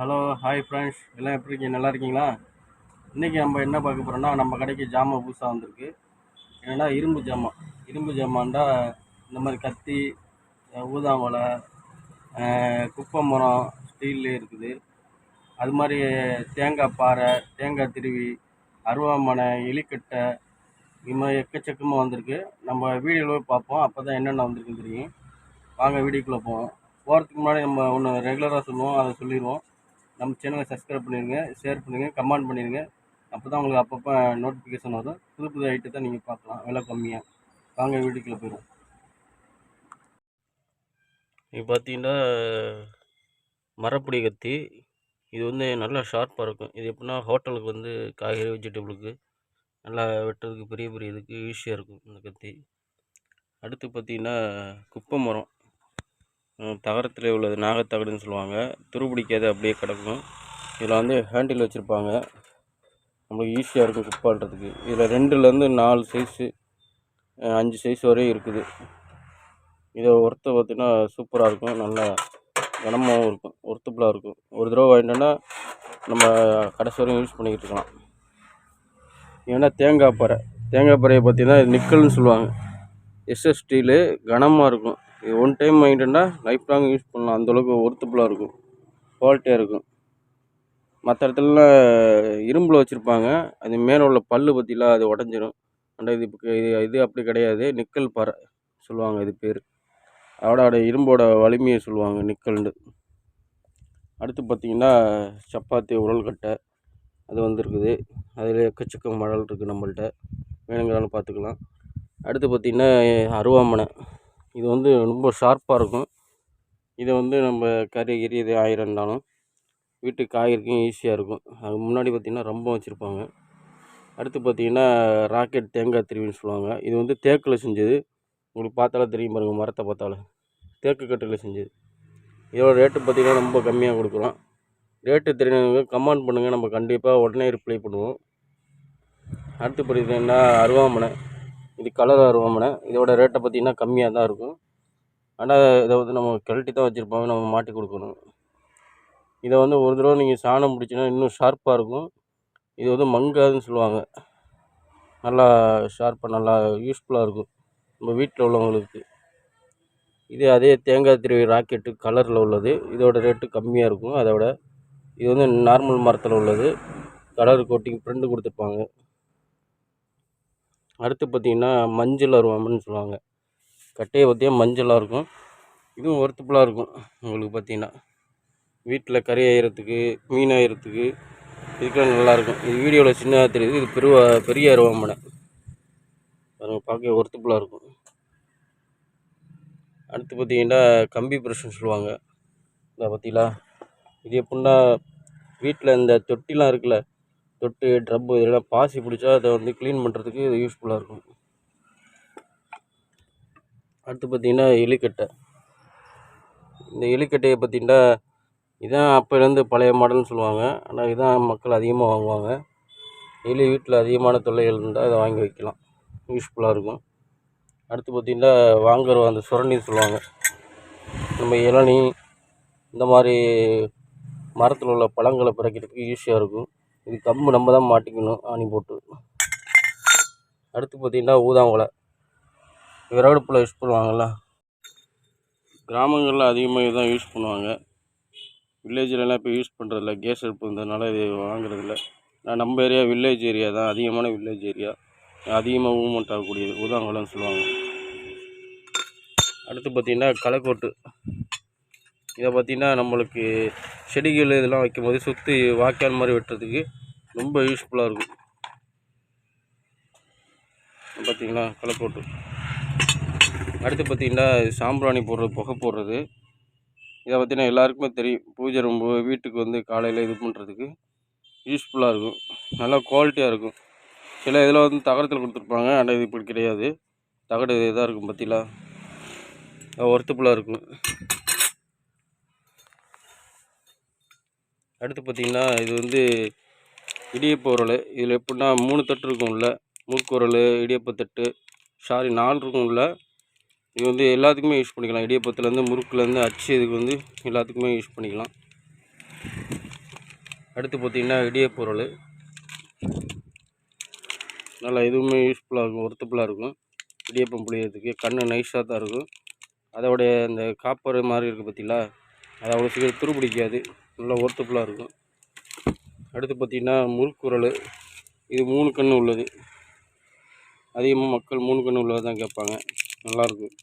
Hello hi friends எல்லாம் எப்படி இருக்கீங்க? நல்லா இருக்கீங்களா? இன்றைக்கி நம்ம என்ன பார்க்க போகிறோம்னா நம்ம கடைக்கு ஜாமான் புதுசாக வந்திருக்கு. என்னென்னா இரும்பு ஜாமான். இரும்பு ஜாமான்டா இந்த மாதிரி கத்தி அஹ் ஊதாங்கொலை குப்பை மரம் ஸ்டீல்லே இருக்குது. அது மாதிரி தேங்காய் பாறை தேங்காய் திருவி அருவாமனை எலிக்கட்டை இது மாதிரி எக்கச்சக்கமாக வந்திருக்கு. நம்ம வீடியோவில் பார்ப்போம். அப்போ தான் என்னென்ன வந்திருக்குன்னு தெரியும். வாங்க வீடியோக்குள்ளே போவோம். போகிறதுக்கு முன்னாடி நம்ம ஒன்று ரெகுலராக சொல்லுவோம். அதை சொல்லிடுவோம். நம்ம சேனலை சப்ஸ்கிரைப் பண்ணிடுங்க ஷேர் பண்ணுங்கள் கமெண்ட் பண்ணிடுங்க அப்போ தான் உங்களுக்கு அப்பப்போ நோட்டிஃபிகேஷன் வரும். புது புது ஐட்டத்தை நீங்கள் பார்க்கலாம். விலை கம்மியாக வாங்க வீட்டுக்குள்ளே போயிடும் இது பார்த்தீங்கன்னா மரப்பிடி கத்தி. இது வந்து நல்லா ஷார்ப்பாக இருக்கும். இது எப்படின்னா ஹோட்டலுக்கு வந்து காய்கறி வெஜிடபிளுக்கு நல்லா வெட்டுறதுக்கு பெரிய பெரிய இதுக்கு ஈஸியாக இருக்கும் இந்த கத்தி. அடுத்து பார்த்தீங்கன்னா குப்பை மரம். தகரத்தில் உள்ளது நாகத்தகடுன்னு சொல்லுவாங்க. துருபிடிக்காது அப்படியே கிடக்கும். இதில் வந்து ஹேண்டில் வச்சுருப்பாங்க. நம்மளுக்கு ஈஸியாக இருக்கும் குப்பை இதில் ரெண்டுலேருந்து நாலு சைஸு அஞ்சு சைஸ் வரையும் இருக்குது. இதை ஒர்த்து பார்த்திங்கன்னா சூப்பராக இருக்கும். நல்லா கனமாகவும் இருக்கும். ஒர்த்தபுளாக இருக்கும். ஒரு தடவை வாங்கிட்டோன்னா நம்ம கடைசி வரையும் யூஸ் பண்ணிக்கிட்டு இருக்கலாம். ஏன்னா தேங்காய் பறை. தேங்காய் பறையை பார்த்தீங்கன்னா நிக்கல்னு சொல்லுவாங்க. எஸ்எஸ் ஸ்டீலு கனமாக இருக்கும். இது ஒன் டைம் வாங்கிட்டோன்னா லைஃப் லாங் யூஸ் பண்ணலாம். அந்தளவுக்கு ஒர்த்தபுளாக இருக்கும். குவாலிட்டியாக இருக்கும். மற்ற இடத்துலலாம் இரும்பில் வச்சுருப்பாங்க. அது மேலே உள்ள பல்லு பற்றிலாம் அது உடஞ்சிரும். ஆனால் இது இப்போ இது இது அப்படி கிடையாது. நிக்கல் பாறை சொல்லுவாங்க இது பேர். அதோட இரும்போட வலிமையை சொல்லுவாங்க நிக்கல்னு. அடுத்து பார்த்திங்கன்னா சப்பாத்தி உரல்கட்டை அது வந்திருக்குது. அதில் எக்கச்சக்க மழல் இருக்குது நம்மள்கிட்ட வேணுங்கிறாலும் பார்த்துக்கலாம் அடுத்து பார்த்திங்கன்னா அருவாமனை. இது வந்து ரொம்ப ஷார்ப்பாக இருக்கும். இதை வந்து நம்ம கறி கிரி இது ஆயிரம்னாலும் வீட்டுக்கு காய்கறிக்கும் ஈஸியாக இருக்கும். அது முன்னாடி பார்த்திங்கன்னா ரொம்ப வச்சுருப்பாங்க. அடுத்து பார்த்திங்கன்னா ராக்கெட் தேங்காய் திருவின்னு சொல்லுவாங்க. இது வந்து தேக்கில் செஞ்சது. உங்களுக்கு பார்த்தாலே தெரியும் பாருங்கள் மரத்தை பார்த்தாலே. தேக்கு கட்டில் செஞ்சது. இதோட ரேட்டு பார்த்திங்கன்னா ரொம்ப கம்மியாக கொடுக்குறோம் ரேட்டு தெரிஞ்சவங்க கமெண்ட் பண்ணுங்கள் நம்ம கண்டிப்பாக உடனே ரிப்ளை பண்ணுவோம். அடுத்து பார்த்திங்கன்னா அருவாமனை. இது கலர் அருவாமனை இதோட ரேட்டை பார்த்திங்கன்னா கம்மியாக தான் இருக்கும். ஆனால் இதை வந்து நம்ம கழட்டி தான் வச்சுருப்பாங்க நம்ம மாட்டி கொடுக்கணும். இதை வந்து ஒரு தடவை நீங்கள் சாணம் பிடிச்சின்னா இன்னும் ஷார்ப்பாக இருக்கும். இது வந்து மங்காதுன்னு சொல்லுவாங்க. நல்லா ஷார்ப்பாக நல்லா யூஸ்ஃபுல்லாக இருக்கும். நம்ம வீட்டில் உள்ளவங்களுக்கு. இது அதே தேங்காய் திருவி ராக்கெட்டு கலரில் உள்ளது. இதோட ரேட்டு கம்மியாக இருக்கும். அதோட இது வந்து நார்மல் மரத்தில் உள்ளது. கலர் கோட்டிங் பிரிண்ட் கொடுத்துருப்பாங்க. அடுத்து பார்த்திங்கன்னா மஞ்சள் அருவாமன்னு சொல்லுவாங்க. கட்டையை பார்த்தியா மஞ்சளாக இருக்கும். இதுவும் ஒர்த்தபுளாக இருக்கும் உங்களுக்கு பார்த்திங்கன்னா. வீட்டில் கறி ஆயிரத்துக்கு மீன் ஆயிரத்துக்கு இதுக்கெல்லாம் நல்லாயிருக்கும் இது வீடியோவில் சின்னதாக தெரியுது. இது பெருவ பெரிய அருவாமனை பாருங்க பார்க்க ஒர்த்தபுளாக இருக்கும். அடுத்து பார்த்திங்கன்னா கம்பி பிரஷ்னு சொல்லுவாங்க. இதை பார்த்தீங்களா? இது எப்படின்னா வீட்டில் இந்த தொட்டிலாம் இருக்குல்ல தொட்டு ட்ரப்பு இதெல்லாம் பாசி பிடிச்சா அதை வந்து க்ளீன் பண்ணுறதுக்கு இது யூஸ்ஃபுல்லாக இருக்கும். அடுத்து பார்த்திங்கன்னா எலிக்கட்டை. இந்த எலிக்கட்டையை பார்த்திங்கன்னா இதான் அப்போலேருந்து பழைய மாடல்னு சொல்லுவாங்க. ஆனால் இதான் மக்கள் அதிகமாக வாங்குவாங்க. எலி வீட்டில் அதிகமான தொல்லைகள் இருந்தால் இதை வாங்கி வைக்கலாம். யூஸ்ஃபுல்லாக இருக்கும். அடுத்து பார்த்திங்கன்னா வாங்குற அந்த சுரணின்னு சொல்லுவாங்க. நம்ம இளநி இந்த மாதிரி மரத்தில் உள்ள பழங்களை பிறக்கிறதுக்கு ஈஸியாக இருக்கும். இது கம்பு நம்ம தான் மாட்டிக்கணும் ஆணி போட்டு. அடுத்து பார்த்திங்கன்னா ஊதாங்குலை விறகடுப்பில் யூஸ் பண்ணுவாங்கள்ல கிராமங்களில் அதிகமாக இதுதான் யூஸ் பண்ணுவாங்க. வில்லேஜ்லலாம் இப்போ யூஸ் பண்ணுறதில்ல கேஸ் அடுப்பு இருந்ததுனால இது வாங்குறதில்ல. நான் நம்ம ஏரியா வில்லேஜ் ஏரியா தான். அதிகமான வில்லேஜ் ஏரியா அதிகமாக மூவ்மெண்ட் ஆகக்கூடியது. ஊதாங்குளம்னு சொல்லுவாங்க. அடுத்து பார்த்திங்கன்னா களைக்கோட்டு. இதை பார்த்திங்கன்னா நம்மளுக்கு செடிகள் இதெல்லாம் வைக்கும்போது சுற்றி வாய்க்கால் மாதிரி வெட்டுறதுக்கு ரொம்ப யூஸ்ஃபுல்லாக இருக்கும். பார்த்திங்களா போட்டு. அடுத்து பார்த்திங்கன்னா சாம்பிராணி போடுறது புகை போடுறது. இதை பார்த்திங்கன்னா எல்லாருக்குமே தெரியும். பூஜை ரூம்பு வீட்டுக்கு வந்து காலையில் இது பண்ணுறதுக்கு யூஸ்ஃபுல்லாக இருக்கும். நல்லா குவாலிட்டியாக இருக்கும். சில இதில் வந்து தகரத்தில் கொடுத்துருப்பாங்க. ஆனால் இது இப்படி கிடையாது. தகடு இதாக இருக்கும் பார்த்தீங்களா? ஒர்த்தபுளாக இருக்கும். அடுத்து பார்த்திங்கன்னா இது வந்து இடியப்ப உரல் இதில் எப்படின்னா மூணு தட்டு இருக்கும் உள்ள முறுக்கு இடியப்பத்தட்டு சாரி நாலு இருக்கும் உள்ள இது வந்து எல்லாத்துக்குமே யூஸ் பண்ணிக்கலாம். இடியப்பத்துலேருந்து முறுக்குலேருந்து அச்சு இதுக்கு வந்து எல்லாத்துக்குமே யூஸ் பண்ணிக்கலாம். அடுத்து பார்த்தீங்கன்னா இடியப்ப உரல் நல்லா இதுவுமே யூஸ்ஃபுல்லாக இருக்கும் ஒர்த்தபுளாக இருக்கும். இடியப்பம் புளியறதுக்கு கண் நைஸாக தான் இருக்கும். அதோடைய அந்த காப்பர் மாதிரி இருக்குது பார்த்தீங்களா? அது அவ்வளோ சீக்கிரம் துரு பிடிக்காது நல்லா ஒர்த்தபுளாக இருக்கும். அடுத்து பார்த்தீங்கன்னா முறுக்குரல் இது மூணு கன்று உள்ளது. அதிகமாக மக்கள் மூணு கன்று உள்ளது தான் கேட்பாங்க. நல்லாயிருக்கும்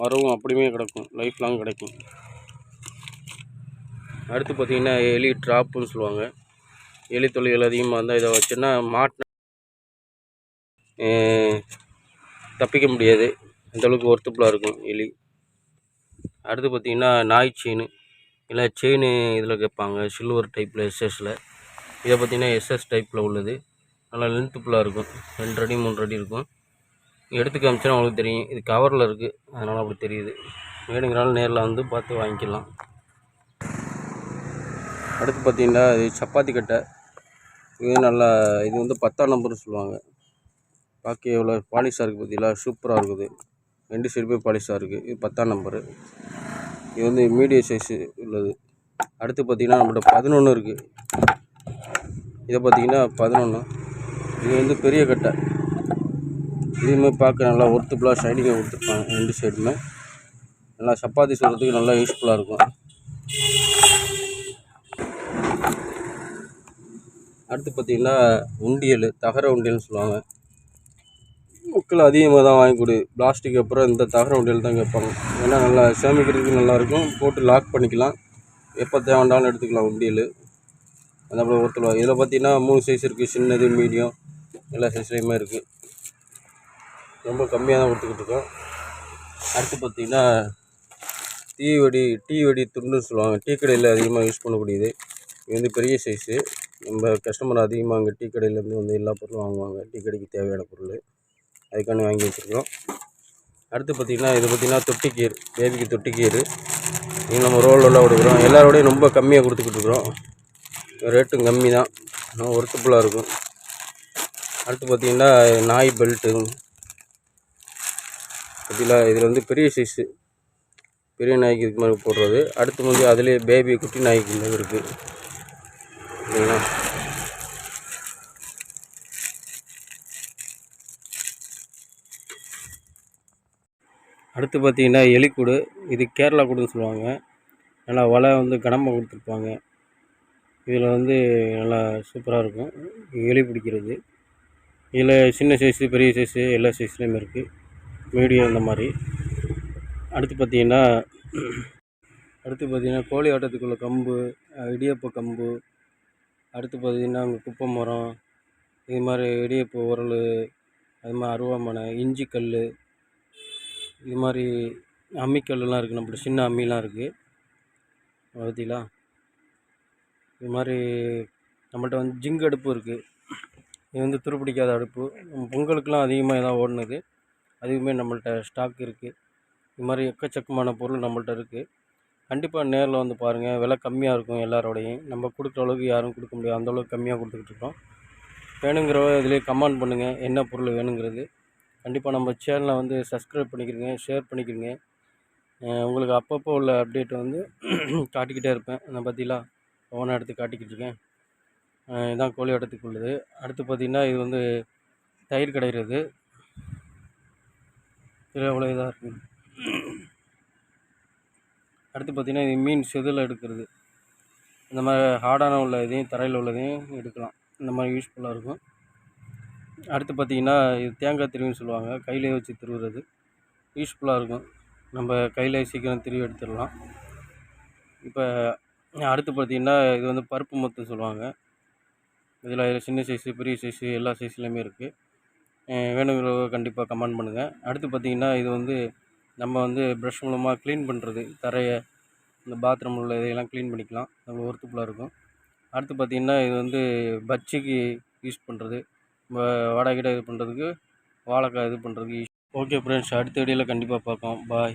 வரவும் அப்படியுமே கிடக்கும். லைஃப் லாங் கிடைக்கும். அடுத்து பார்த்திங்கன்னா எலி ட்ராப்புன்னு சொல்லுவாங்க. எலி தொழில்கள் அதிகமாக இருந்தால் இதை வச்சுன்னா மாட்டின தப்பிக்க முடியாது. அந்தளவுக்கு ஒர்த்துப்புலாக இருக்கும் எலி. அடுத்து பார்த்தீங்கன்னா நாய் செயின். இல்லை செயின் இதில் கேட்பாங்க சில்வர் டைப்பில் எஸ்எஸில் இதை பார்த்தீங்கன்னா எஸ்எஸ் டைப்பில் உள்ளது. நல்லா லென்த்து ஃபுல்லாக இருக்கும். ரெண்டு அடி மூன்று அடி இருக்கும். எடுத்து காமிச்சா உங்களுக்கு தெரியும். இது கவரில் இருக்குது அதனால் அப்படி தெரியுது. வேணுங்கிறனால நேரில் வந்து பார்த்து வாங்கிக்கலாம். அடுத்து பார்த்திங்கன்னா இது சப்பாத்தி கட்டை. இது நல்லா இது வந்து பத்தாம் நம்பர்னு சொல்லுவாங்க. பாக்கி எவ்வளோ பாலிஷாக இருக்குது பார்த்தீங்களா? சூப்பராக இருக்குது. ரெண்டு சைடுமே பாலிஷாக இருக்குது இது பத்தாம் நம்பரு இது வந்து மீடியம் சைஸு உள்ளது. அடுத்து பார்த்திங்கன்னா நம்மகிட்ட பதினொன்று இருக்குது இதை பார்த்தீங்கன்னா பதினொன்று இது வந்து பெரிய கட்டை. இதுவுமே பார்க்க நல்லா ஒர்த்துஃபுல்லாக ஷைனிங்காக கொடுத்துருப்பாங்க ரெண்டு சைடுமே நல்லா சப்பாத்தி சுடுறதுக்கு நல்லா யூஸ்ஃபுல்லாக இருக்கும். அடுத்து பார்த்தீங்கன்னா உண்டியல் தகர உண்டியல்னு சொல்லுவாங்க. மக்கள் அதிகமாக தான் வாங்கி கொடு. பிளாஸ்டிக் அப்புறம் இந்த தகர வண்டியில் தான் கேட்பாங்க. ஏன்னா நல்லா சேமிக்கிறதுக்கு நல்லாயிருக்கும். போட்டு லாக் பண்ணிக்கலாம். எப்போ தேவைண்டாலும் எடுத்துக்கலாம் வண்டியில். அந்த மாதிரி ஒருத்தர் இதில் பார்த்தீங்கன்னா மூணு சைஸ் இருக்குது சின்னது மீடியம் எல்லா சைஸ்லேயுமே இருக்குது ரொம்ப கம்மியாக தான் கொடுத்துக்கிட்டு இருக்கோம். அடுத்து பார்த்தீங்கன்னா டீ வெடி டீ வெடி துண்டுன்னு சொல்லுவாங்க. டீ கடையில் அதிகமாக யூஸ் பண்ணக்கூடியது. இது வந்து பெரிய சைஸு நம்ம கஸ்டமர் அதிகமாக அங்கே டீ கடையிலேருந்து வந்து எல்லா பொருளும் வாங்குவாங்க. டீ கடைக்கு தேவையான பொருள். அதுக்காண்டி வாங்கி வச்சுருக்கோம் அடுத்து பார்த்திங்கன்னா இது பார்த்திங்கன்னா தொட்டிக்கீர் பேபிக்கு தொட்டிக்கீர். இது நம்ம ரோலெல்லாம் கொடுக்குறோம். எல்லாரோடையும் ரொம்ப கம்மியாக கொடுத்துக்கிட்டு இருக்கிறோம். ரேட்டும் கம்மி தான். ஒர்த்தபுல்லாக இருக்கும். அடுத்து பார்த்திங்கன்னா நாய் பெல்ட்டு அப்படிலாம் இதில் வந்து பெரிய சைஸு பெரிய நாய்க்கு இதுக்கு மாதிரி போடுறது. அடுத்து வந்து அதிலே பேபி குட்டி நாய்க்கு இருக்குது இல்லைங்களா அடுத்து பார்த்திங்கன்னா எலிக்கூடு. இது கேரளா கூடுன்னு சொல்லுவாங்க. நல்லா வலை வந்து கனமாக கொடுத்துருப்பாங்க. இதில் வந்து நல்லா சூப்பராக இருக்கும். எலி பிடிக்கிறது. இதில் சின்ன சைஸு பெரிய சைஸு எல்லா சைஸ்லேயுமே இருக்குது மீடியம் இந்த மாதிரி. அடுத்து பார்த்திங்கன்னா அடுத்து பார்த்திங்கன்னா கோழி ஆட்டத்துக்குள்ள கம்பு இடியப்ப கம்பு. அடுத்து பார்த்திங்கன்னா அங்கே குப்பை மரம். இது மாதிரி இடியப்ப உரல் அது மாதிரி அருவாமனை இஞ்சி கல் இது மாதிரி அம்மிக்கல்லாம் இருக்குது நம்மள்ட்ட சின்ன அம்மிலாம் இருக்குது பார்த்தீங்களா? இது மாதிரி நம்மள்ட்ட வந்து ஜிங்க் அடுப்பு இருக்குது இது வந்து துருப்பிடிக்காத அடுப்பு. பொங்கலுக்கெலாம் அதிகமாக இதான் ஓடுனது அதுவுமே நம்மள்ட்ட ஸ்டாக் இருக்குது இது மாதிரி எக்கச்சக்கமான பொருள் நம்மள்ட்ட இருக்குது கண்டிப்பாக நேரில் வந்து பாருங்கள் விலை கம்மியாக இருக்கும் எல்லாரோடையும். நம்ம கொடுக்குற அளவுக்கு யாரும் கொடுக்க முடியாது. அந்தளவுக்கு கம்மியாக கொடுத்துக்கிட்டு இருக்கோம். வேணுங்கிறவ இதிலே கமெண்ட் பண்ணுங்கள் என்ன பொருள் வேணுங்கிறது. கண்டிப்பாக நம்ம சேனலை வந்து சப்ஸ்கிரைப் பண்ணிக்கிறீங்க ஷேர் பண்ணிக்கிறீங்க உங்களுக்கு அப்பப்போ உள்ள அப்டேட் வந்து காட்டிக்கிட்டே இருப்பேன். நான் பார்த்தீங்களா ஒவ்வொன்றா எடுத்து காட்டிக்கிட்டு இருக்கேன் இதுதான் கோழி ஆட்டத்துக்கு உள்ளது. அடுத்து பார்த்திங்கன்னா இது வந்து தயிர் கிடைக்கிறது இதில் எவ்வளோ இதாக இருக்குது அடுத்து பார்த்திங்கன்னா இது மீன் செதில் எடுக்கிறது. இந்த மாதிரி ஹார்டான உள்ள இதையும் தரையில் உள்ளதையும் எடுக்கலாம். இந்த மாதிரி யூஸ்ஃபுல்லாக இருக்கும். அடுத்து பார்த்திங்கன்னா இது தேங்காய் திருவின்னு சொல்லுவாங்க. கையிலே வச்சு திருவுறது. யூஸ்ஃபுல்லாக இருக்கும். நம்ம கையில் சீக்கிரம் திருவி எடுத்துடலாம். இப்போ அடுத்து பார்த்திங்கன்னா இது வந்து பருப்பு மொத்தம் சொல்லுவாங்க. இதில் சின்ன சைஸு பெரிய சைஸு எல்லா சைஸ்லேயுமே இருக்குது வேணுங்கிறவங்க கண்டிப்பாக கமெண்ட் பண்ணுங்கள் அடுத்து பார்த்திங்கன்னா இது வந்து நம்ம வந்து ப்ரஷ் மூலமாக க்ளீன் பண்ணுறது தரையை இந்த பாத்ரூம் உள்ள இதையெல்லாம் க்ளீன் பண்ணிக்கலாம். நம்ம ஒர்த்துப்புலாக இருக்கும். அடுத்து பார்த்திங்கன்னா இது வந்து பஜ்ஜிக்கு யூஸ் பண்ணுறது வடை கிடை இது பண்ணுறதுக்கு வாழைக்காய் இது பண்ணுறதுக்கு ஓகே ஃப்ரெண்ட்ஸ் அடுத்த வீடியோவில் கண்டிப்பாக பார்ப்போம் பாய்